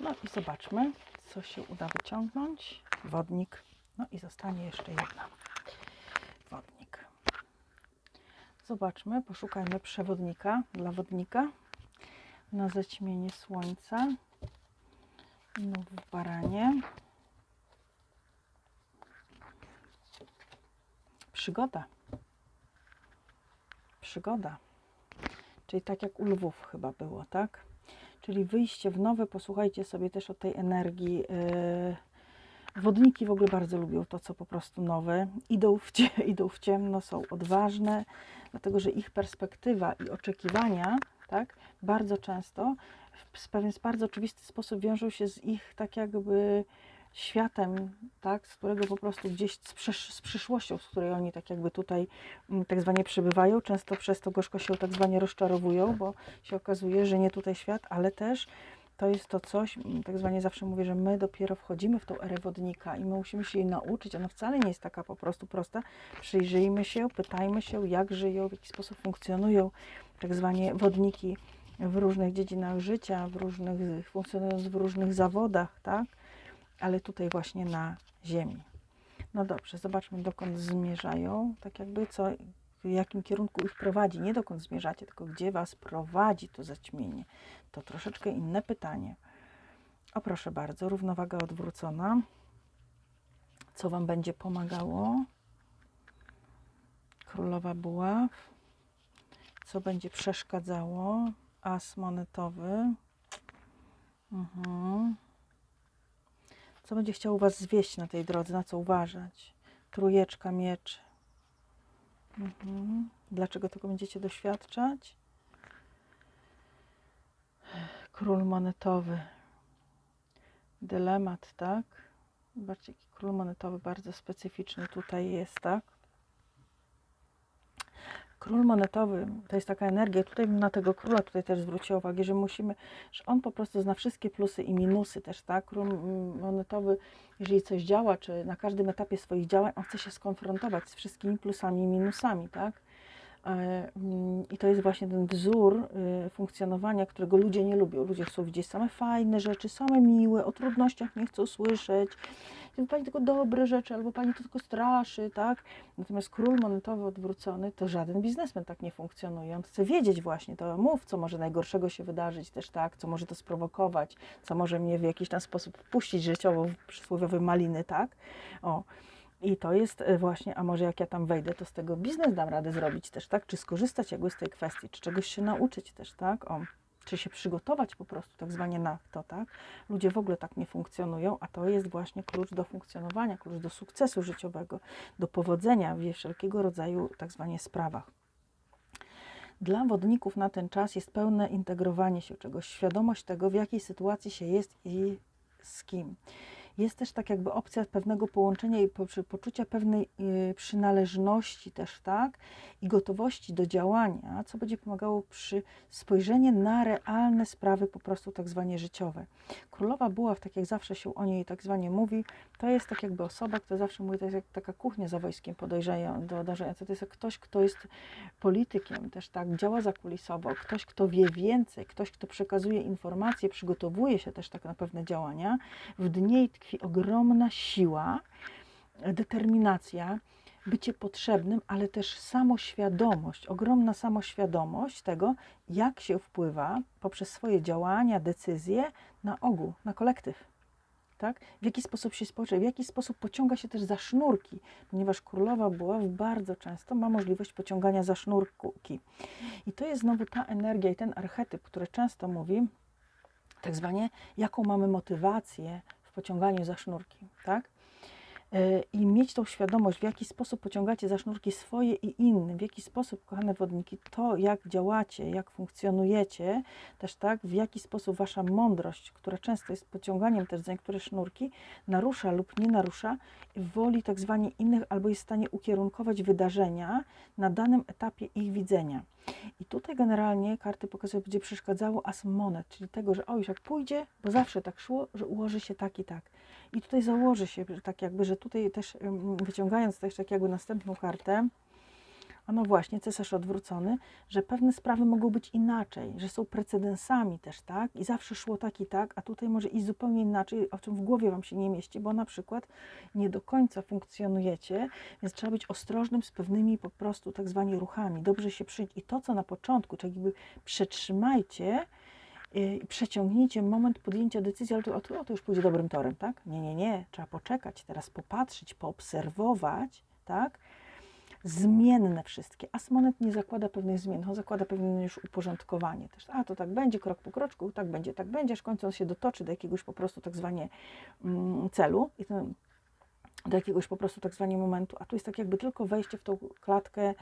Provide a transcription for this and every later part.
No i zobaczmy, co się uda wyciągnąć. Wodnik. No i zostanie jeszcze jedna. Wodnik. Zobaczmy, poszukajmy przewodnika dla wodnika na zaćmienie słońca. No w baranie. Przygoda. Przygoda. Czyli tak jak u lwów chyba było, tak? Czyli wyjście w nowe, posłuchajcie sobie też o tej energii. Yy, Wodniki w ogóle bardzo lubią to, co po prostu nowe. Idą w, cie, idą w ciemno, są odważne, dlatego że ich perspektywa i oczekiwania tak, bardzo często w w pewien bardzo oczywisty sposób wiążą się z ich tak jakby światem, tak, z którego po prostu gdzieś z, z przyszłością, z której oni tak jakby tutaj mm, tak zwanie przybywają. Często przez to gorzko się tak zwanie rozczarowują, bo się okazuje, że nie tutaj świat, ale też to jest to coś, mm, tak zwanie zawsze mówię, że my dopiero wchodzimy w tą erę wodnika i my musimy się jej nauczyć. Ona wcale nie jest taka po prostu prosta. Przyjrzyjmy się, pytajmy się, jak żyją, w jaki sposób funkcjonują tak zwanie wodniki w różnych dziedzinach życia, w różnych, funkcjonując w różnych zawodach, tak? Ale tutaj właśnie na ziemi. No dobrze, zobaczmy dokąd zmierzają, tak jakby co, w jakim kierunku ich prowadzi. Nie dokąd zmierzacie, tylko gdzie was prowadzi to zaćmienie. To troszeczkę inne pytanie. O proszę bardzo, równowaga odwrócona. Co wam będzie pomagało? Królowa buław. Co będzie przeszkadzało? As monetowy. Mhm. Co będzie chciało Was zwieść na tej drodze? Na co uważać? Trójeczka mieczy. Mhm. Dlaczego tego będziecie doświadczać? Król monetowy. Dylemat, tak? Jaki król monetowy bardzo specyficzny tutaj jest, tak? Król monetowy to jest taka energia. Tutaj na tego króla tutaj też zwróciła uwagę, że musimy, że on po prostu zna wszystkie plusy i minusy też, tak? Król monetowy, jeżeli coś działa, czy na każdym etapie swoich działań, on chce się skonfrontować z wszystkimi plusami i minusami, tak? E, mm, I to jest właśnie ten wzór y, funkcjonowania, którego ludzie nie lubią. Ludzie chcą widzieć same fajne rzeczy, same miłe, o trudnościach nie chcą słyszeć. Pani tylko dobre rzeczy, albo pani to tylko straszy, tak? Natomiast król monetowy odwrócony, to żaden biznesmen tak nie funkcjonuje. On chce wiedzieć właśnie, to mów, co może najgorszego się wydarzyć też, tak? Co może to sprowokować, co może mnie w jakiś tam sposób wpuścić życiowo w przysłowiowe maliny, tak? O. I to jest e, właśnie, a może jak ja tam wejdę, to z tego biznes dam radę zrobić też, tak? Czy skorzystać jakby z tej kwestii, czy czegoś się nauczyć też, tak? O, czy się przygotować po prostu tak zwanie na to, tak? Ludzie w ogóle tak nie funkcjonują, a to jest właśnie klucz do funkcjonowania, klucz do sukcesu życiowego, do powodzenia w wszelkiego rodzaju tak zwanie sprawach. Dla wodników na ten czas jest pełne integrowanie się czegoś, świadomość tego, w jakiej sytuacji się jest i z kim jest też tak jakby opcja pewnego połączenia i po- poczucia pewnej y, przynależności też, tak? I gotowości do działania, co będzie pomagało przy spojrzeniu na realne sprawy po prostu tak zwanie życiowe. Królowa Buław, tak jak zawsze się o niej tak zwanie mówi, to jest tak jakby osoba, która zawsze mówi, to jest jak taka kuchnia za wojskiem podejrzewająca. To jest ktoś, kto jest politykiem też, tak? Działa zakulisowo, ktoś, kto wie więcej, ktoś, kto przekazuje informacje, przygotowuje się też tak na pewne działania. W dnie tkwi ogromna siła, determinacja, bycie potrzebnym, ale też samoświadomość, ogromna samoświadomość tego, jak się wpływa poprzez swoje działania, decyzje na ogół, na kolektyw. Tak? W jaki sposób się spoczywa, w jaki sposób pociąga się też za sznurki, ponieważ królowa buław bardzo często ma możliwość pociągania za sznurki. I to jest znowu ta energia i ten archetyp, który często mówi, tak zwanie, jaką mamy motywację w pociąganiu za sznurki, tak? E, I mieć tą świadomość, w jaki sposób pociągacie za sznurki swoje i innym, w jaki sposób, kochane wodniki, to jak działacie, jak funkcjonujecie, też tak, w jaki sposób wasza mądrość, która często jest pociąganiem też za niektóre sznurki, narusza lub nie narusza woli tak zwanie innych, albo jest w stanie ukierunkować wydarzenia na danym etapie ich widzenia. I tutaj generalnie karty pokazują, będzie przeszkadzało as monet, czyli tego, że o już jak pójdzie, bo zawsze tak szło, że ułoży się tak i tak. I tutaj założy się, tak jakby, że tutaj też wyciągając też tak jakby następną kartę, A no właśnie, cesarz odwrócony, że pewne sprawy mogą być inaczej, że są precedensami też, tak? I zawsze szło tak i tak, a tutaj może iść zupełnie inaczej, o czym w głowie Wam się nie mieści, bo na przykład nie do końca funkcjonujecie, więc trzeba być ostrożnym z pewnymi po prostu tak zwani ruchami. Dobrze się przyjść i to, co na początku, czyli jakby przetrzymajcie, i przeciągnijcie moment podjęcia decyzji, ale to, o, to już pójdzie dobrym torem, tak? Nie, nie, nie, trzeba poczekać, teraz popatrzeć, poobserwować, tak? Zmienne wszystkie. Asmonet nie zakłada pewnych zmian, on zakłada pewne już uporządkowanie też. A to tak będzie, krok po kroczku, tak będzie, tak będzie, aż w końcu on się dotoczy do jakiegoś po prostu tak zwanie mm, celu i ten do jakiegoś po prostu tak zwanie momentu, a tu jest tak jakby tylko wejście w tą klatkę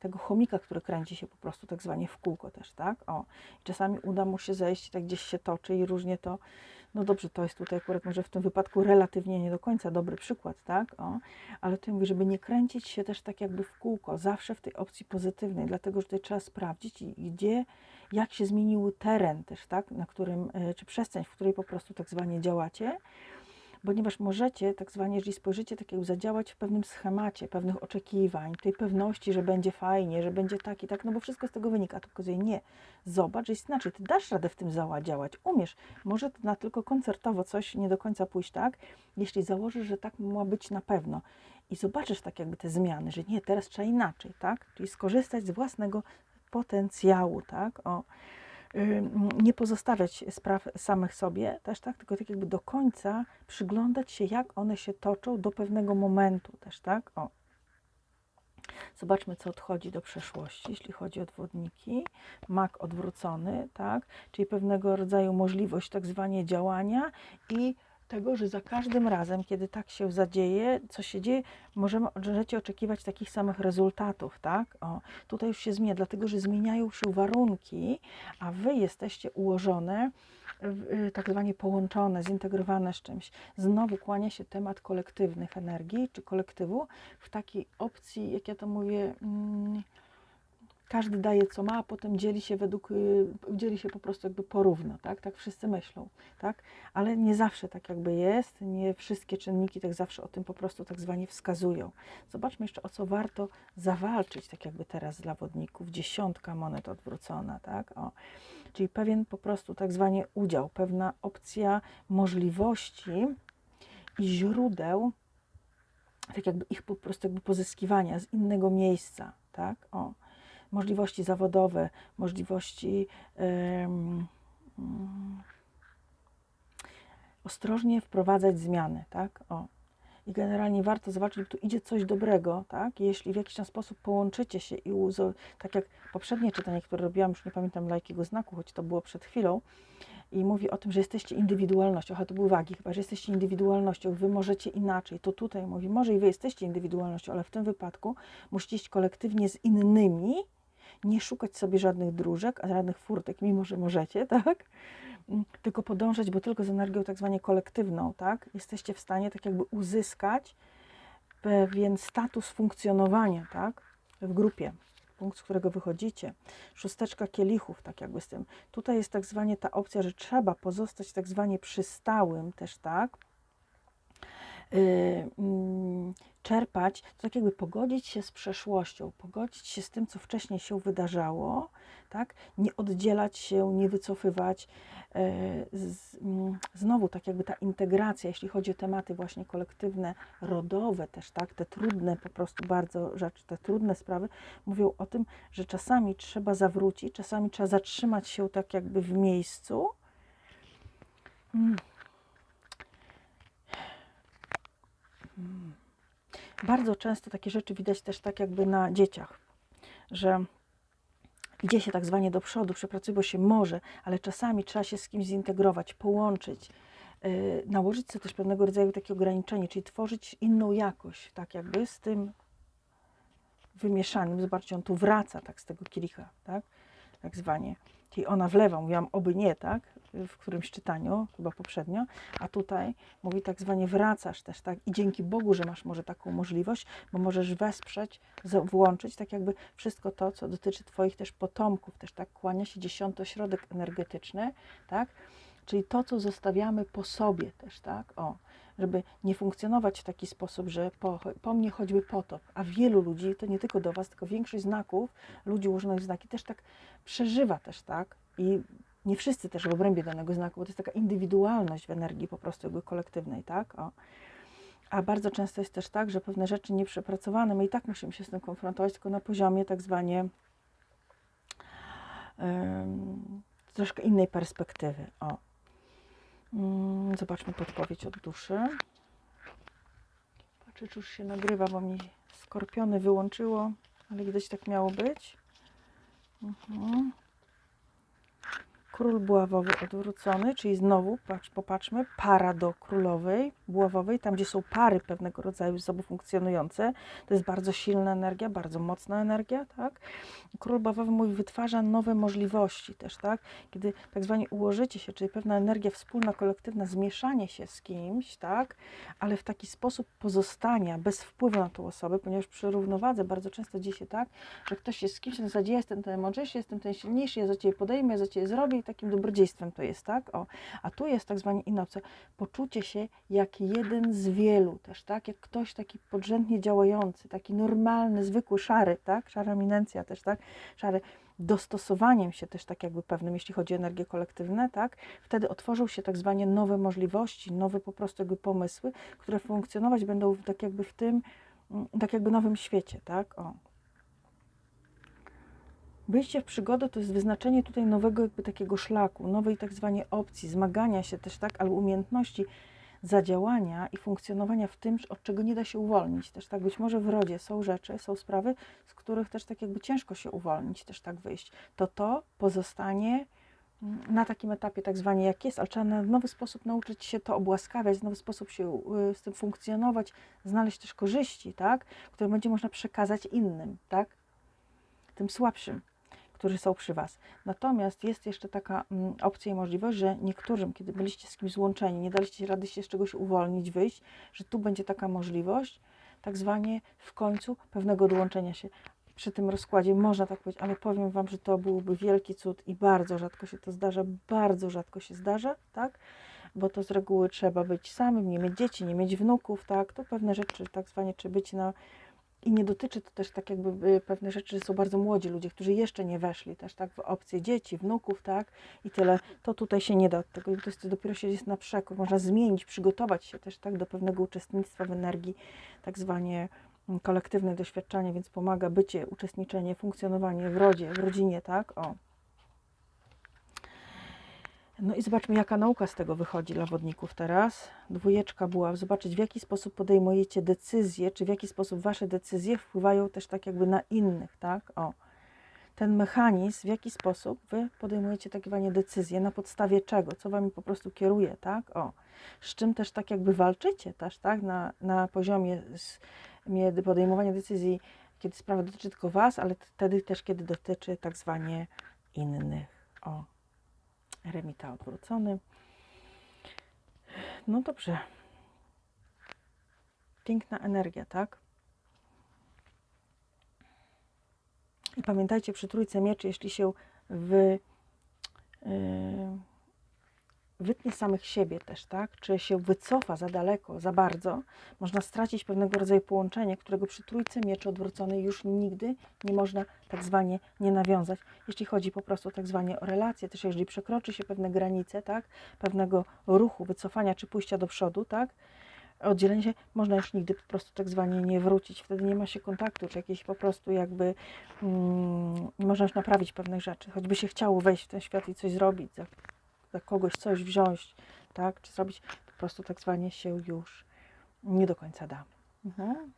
tego chomika, który kręci się po prostu tak zwanie w kółko też, tak? O, I czasami uda mu się zejść, tak gdzieś się toczy i różnie to, no dobrze, to jest tutaj akurat może w tym wypadku relatywnie nie do końca dobry przykład, tak? O, ale tu mówię, żeby nie kręcić się też tak jakby w kółko, zawsze w tej opcji pozytywnej, dlatego, że tutaj trzeba sprawdzić, gdzie, jak się zmienił teren też, tak? Na którym, e, czy przestrzeń, w której po prostu tak zwanie działacie, ponieważ możecie, tak zwanie, jeżeli spojrzycie, tak jak zadziałać w pewnym schemacie, pewnych oczekiwań, tej pewności, że będzie fajnie, że będzie tak i tak, no bo wszystko z tego wynika. A tu pokazuje, nie, zobacz, że inaczej, ty dasz radę w tym zadziałać, umiesz. Może to na tylko koncertowo coś nie do końca pójść tak, jeśli założysz, że tak ma być na pewno. I zobaczysz tak jakby te zmiany, że nie, teraz trzeba inaczej, tak? Czyli skorzystać z własnego potencjału, tak? O nie pozostawiać spraw samych sobie, też tak, tylko tak jakby do końca przyglądać się, jak one się toczą do pewnego momentu też, tak? O. Zobaczmy, co odchodzi do przeszłości, jeśli chodzi o odwodniki. Mak odwrócony, tak? Czyli pewnego rodzaju możliwość tak zwanie działania i tego, że za każdym razem, kiedy tak się zadzieje, co się dzieje, możemy, możecie oczekiwać takich samych rezultatów, tak? O, tutaj już się zmienia, dlatego że zmieniają się warunki, a wy jesteście ułożone, y, tak zwanie połączone, zintegrowane z czymś. Znowu kłania się temat kolektywnych energii, czy kolektywu w takiej opcji, jak ja to mówię, mm, każdy daje co ma, a potem dzieli się według, y, dzieli się po prostu jakby porówno, tak? Tak wszyscy myślą, tak? Ale nie zawsze tak jakby jest, nie wszystkie czynniki tak zawsze o tym po prostu tak zwanie wskazują. Zobaczmy jeszcze o co warto zawalczyć, tak jakby teraz dla wodników. Dziesiątka monet odwrócona, tak? O. Czyli pewien po prostu tak zwanie udział, pewna opcja możliwości i źródeł, tak jakby ich po prostu jakby pozyskiwania z innego miejsca, tak? O możliwości zawodowe, możliwości um, ostrożnie wprowadzać zmiany, tak? O. I generalnie warto zobaczyć, że tu idzie coś dobrego, tak? Jeśli w jakiś sposób połączycie się i uzo, tak jak poprzednie czytanie, które robiłam, już nie pamiętam dla jakiego znaku, choć to było przed chwilą, i mówi o tym, że jesteście indywidualnością, a to były wagi chyba, że jesteście indywidualnością, wy możecie inaczej, to tutaj mówi, może i wy jesteście indywidualnością, ale w tym wypadku musicie iść kolektywnie z innymi, nie szukać sobie żadnych dróżek, a żadnych furtek, mimo że możecie, tak? Mm, tylko podążać, bo tylko z energią tak zwanie kolektywną, tak? Jesteście w stanie tak jakby uzyskać pewien status funkcjonowania, tak? W grupie, punkt, z którego wychodzicie. Szósteczka kielichów, tak jakby z tym. Tutaj jest tak zwanie ta opcja, że trzeba pozostać tak zwanie przystałym też, tak? Y, mm, czerpać, to tak jakby pogodzić się z przeszłością, pogodzić się z tym, co wcześniej się wydarzało, tak? nie oddzielać się, nie wycofywać. Y, mm, znowu tak jakby ta integracja, jeśli chodzi o tematy właśnie kolektywne, rodowe też, tak, te trudne po prostu bardzo rzeczy, te trudne sprawy, mówią o tym, że czasami trzeba zawrócić, czasami trzeba zatrzymać się tak jakby w miejscu, mm. Bardzo często takie rzeczy widać też tak jakby na dzieciach, że idzie się tak zwanie do przodu, przepracuje się może, ale czasami trzeba się z kimś zintegrować, połączyć, yy, nałożyć sobie też pewnego rodzaju takie ograniczenie, czyli tworzyć inną jakość, tak jakby z tym wymieszanym. Zobaczcie, on tu wraca tak z tego kielicha, tak, tak zwanie. Czyli ona wlewa, mówiłam, oby nie, tak? W którymś czytaniu, chyba poprzednio, a tutaj mówi tak zwanie wracasz też, tak? I dzięki Bogu, że masz może taką możliwość, bo możesz wesprzeć, włączyć tak jakby wszystko to, co dotyczy Twoich też potomków, też tak kłania się dziesiąty środek energetyczny, tak? czyli to, co zostawiamy po sobie też, tak? O, żeby nie funkcjonować w taki sposób, że po, po mnie choćby potop, a wielu ludzi, to nie tylko do Was, tylko większość znaków, ludzi ułożonych znaki też tak przeżywa też, tak? I nie wszyscy też w obrębie danego znaku, bo to jest taka indywidualność w energii po prostu jakby kolektywnej, tak? O. A bardzo często jest też tak, że pewne rzeczy nieprzepracowane, my i tak musimy się z tym konfrontować, tylko na poziomie tak zwanie troszkę innej perspektywy. O. Mm, Zobaczmy podpowiedź od duszy. Patrzę, czy już się nagrywa, bo mi skorpiony wyłączyło, ale widać tak miało być. Mhm. Król buławowy odwrócony, czyli znowu, patrz, popatrzmy, para do królowej buławowej, tam gdzie są pary pewnego rodzaju ze sobą funkcjonujące. To jest bardzo silna energia, bardzo mocna energia, tak? Król buławowy mówi, wytwarza nowe możliwości też, tak? Kiedy tak zwanie ułożycie się, czyli pewna energia wspólna, kolektywna, zmieszanie się z kimś, tak? Ale w taki sposób pozostania bez wpływu na tą osobę, ponieważ przy równowadze bardzo często dzieje się tak, że ktoś jest z kimś na zasadzie, jestem ten mądrzejszy, jestem ten silniejszy, ja za Ciebie podejmę, ja za Ciebie zrobię i takim dobrodziejstwem to jest, tak? O, a tu jest tak zwanie opcja, poczucie się jak jeden z wielu też, tak? Jak ktoś taki podrzędnie działający, taki normalny, zwykły, szary, tak? Szara eminencja też, tak? Szary, dostosowaniem się też tak jakby pewnym, jeśli chodzi o energie kolektywne, tak? Wtedy otworzą się tak zwanie nowe możliwości, nowe po prostu jakby pomysły, które funkcjonować będą tak jakby w tym, mm, tak jakby nowym świecie, tak? O. Wyjście w przygodę to jest wyznaczenie tutaj nowego jakby takiego szlaku, nowej tak zwanej opcji, zmagania się też, tak, albo umiejętności zadziałania i funkcjonowania w tym, od czego nie da się uwolnić. Też tak być może w rodzie są rzeczy, są sprawy, z których też tak jakby ciężko się uwolnić, też tak wyjść. To to pozostanie mm, na takim etapie tak zwanie jak jest, ale trzeba na nowy sposób nauczyć się to obłaskawiać, w nowy sposób się y, z tym funkcjonować, znaleźć też korzyści, tak, które będzie można przekazać innym, tak, tym słabszym którzy są przy Was. Natomiast jest jeszcze taka mm, opcja i możliwość, że niektórym, kiedy byliście z kimś złączeni, nie daliście rady się z czegoś uwolnić, wyjść, że tu będzie taka możliwość, tak zwanie w końcu pewnego odłączenia się. Przy tym rozkładzie można tak powiedzieć, ale powiem Wam, że to byłby wielki cud i bardzo rzadko się to zdarza, bardzo rzadko się zdarza, tak? Bo to z reguły trzeba być samym, nie mieć dzieci, nie mieć wnuków, tak? To pewne rzeczy, tak zwanie, czy być na i nie dotyczy to też tak jakby y, pewne rzeczy, że są bardzo młodzi ludzie, którzy jeszcze nie weszli też tak w opcję dzieci, wnuków, tak i tyle. To tutaj się nie da od tego, to jest dopiero się jest na przekór, można zmienić, przygotować się też tak do pewnego uczestnictwa w energii, tak zwanie mm, kolektywne doświadczenie, więc pomaga bycie, uczestniczenie, funkcjonowanie w rodzie, w rodzinie, tak, o. No i zobaczmy, jaka nauka z tego wychodzi dla wodników teraz. Dwójeczka była, zobaczyć w jaki sposób podejmujecie decyzje, czy w jaki sposób wasze decyzje wpływają też tak jakby na innych, tak? O. Ten mechanizm, w jaki sposób wy podejmujecie takie wanie decyzje, na podstawie czego, co wami po prostu kieruje, tak? O. Z czym też tak jakby walczycie też, tak? Na, na poziomie z, podejmowania decyzji, kiedy sprawa dotyczy tylko was, ale wtedy też, kiedy dotyczy tak zwanie innych. O. Remita odwrócony. No dobrze. Piękna energia, tak? I pamiętajcie przy trójce mieczy, jeśli się wy, yy, wytnie samych siebie też, tak? Czy się wycofa za daleko, za bardzo, można stracić pewnego rodzaju połączenie, którego przy trójce mieczy odwróconej już nigdy nie można tak zwanie nie nawiązać. Jeśli chodzi po prostu tak zwanie o relacje, też jeżeli przekroczy się pewne granice, tak? Pewnego ruchu, wycofania czy pójścia do przodu, tak? oddzielenie się, można już nigdy po prostu tak zwanie nie wrócić. Wtedy nie ma się kontaktu, czy jakieś po prostu jakby mm, nie można już naprawić pewnych rzeczy. Choćby się chciało wejść w ten świat i coś zrobić, za kogoś coś wziąć, tak, czy zrobić, po prostu tak zwanie się już nie do końca da. Mhm.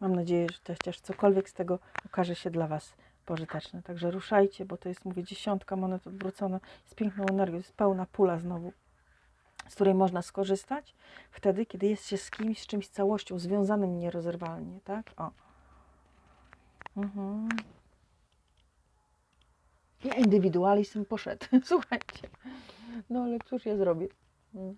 Mam nadzieję, że też, też cokolwiek z tego okaże się dla Was pożyteczne. Także ruszajcie, bo to jest, mówię, dziesiątka monet odwrócona, z piękną energią, jest pełna pula znowu z której można skorzystać wtedy, kiedy jest się z kimś, z czymś całością, związanym nierozerwalnie, tak? O. Mhm. I indywidualizm poszedł. Słuchajcie. No ale cóż ja zrobię? Mm.